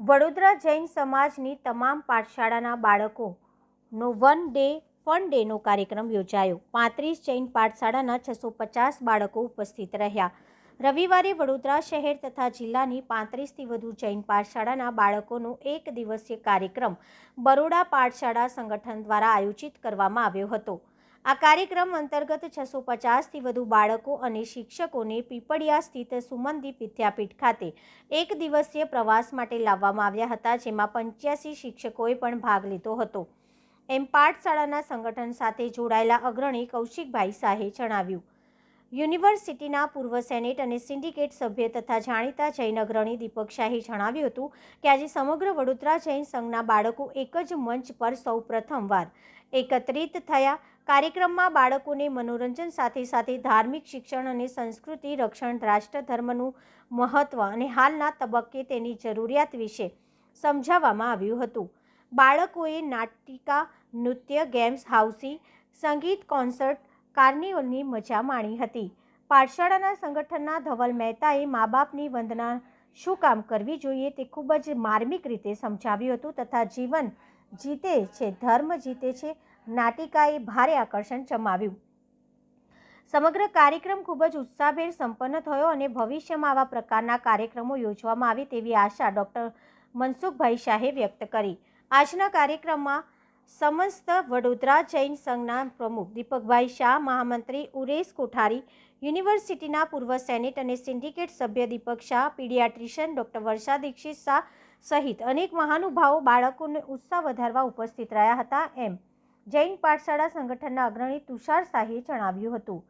વડોદરા જૈન સમાજની તમામ પાઠશાળાના બાળકોનો વન ડે, ફન ડેનો કાર્યક્રમ યોજાયો. પાંત્રીસ જૈન પાઠશાળાના છસો પચાસ બાળકો ઉપસ્થિત રહ્યા. રવિવારે વડોદરા શહેર તથા જિલ્લાની પાંત્રીસથી વધુ જૈન પાઠશાળાના બાળકોનો એક દિવસીય કાર્યક્રમ બરોડા પાઠશાળા સંગઠન દ્વારા આયોજિત કરવામાં આવ્યો હતો. આ કાર્યક્રમ અંતર્ગત છસો પચાસથી વધુ બાળકો અને શિક્ષકોને પીપળિયા સ્થિત સુમનદીપ વિદ્યાપીઠ ખાતે એક દિવસીય પ્રવાસ માટે લાવવામાં આવ્યા હતા, જેમાં પંચ્યાસી શિક્ષકોએ પણ ભાગ લીધો હતો. એમ પાઠશાળાના સંગઠન સાથે જોડાયેલા અગ્રણી કૌશિકભાઈ શાહે જણાવ્યું, યુનિવર્સિટીના પૂર્વ સેનેટ અને સિન્ડિકેટ સભ્ય તથા જાણીતા જૈન અગ્રણી દીપક શાહે જણાવ્યું હતું કે આજે સમગ્ર વડોદરા જૈન સંઘના બાળકો એક જ મંચ પર સૌ પ્રથમવાર એકત્રિત થયા. કાર્યક્રમમાં બાળકોને મનોરંજન સાથે સાથે ધાર્મિક શિક્ષણ અને સંસ્કૃતિ, રક્ષણ, રાષ્ટ્ર ધર્મનું મહત્ત્વ અને હાલના તબક્કે તેની જરૂરિયાત વિશે સમજાવવામાં આવ્યું હતું. બાળકોએ નાટિકા, નૃત્ય, ગેમ્સ હાઉસી સંગીત, કોન્સર્ટ, કાર્નિવલની મજા માણી હતી. પાઠશાળાના સંગઠનના ધવલ મહેતાએ મા બાપની વંદના શું કામ કરવી જોઈએ તે ખૂબ જ માર્મિક રીતે સમજાવ્યું હતું તથા જીવન જીતે છે, ધર્મ જીતે છે નાટિકાએ ભારે આકર્ષણ જમાવ્યું સમગ્ર કાર્યક્રમ ખૂબ જ ઉત્સાહભેર સંપન્ન થયો અને ભવિષ્યમાં આવા પ્રકારના કાર્યક્રમો યોજવામાં આવે તેવી આશા ડૉક્ટર મનસુખભાઈ શાહે વ્યક્ત કરી. આજના કાર્યક્રમમાં સમસ્ત વડોદરા જૈન સંઘના પ્રમુખ દીપકભાઈ શાહ, મહામંત્રી ઉરેશ કોઠારી, યુનિવર્સિટીના પૂર્વ સેનેટ અને સિન્ડિકેટ સભ્ય દીપક શાહ, પીડિયાટ્રિશિયન ડૉક્ટર વર્ષા દીક્ષિત શાહ સહિત અનેક મહાનુભાવો બાળકોને ઉત્સાહ વધારવા ઉપસ્થિત રહ્યા હતા. એમ જૈન પાઠશાળા સંગઠનના અગ્રણી તુષાર શાહે જણાવ્યું હતું.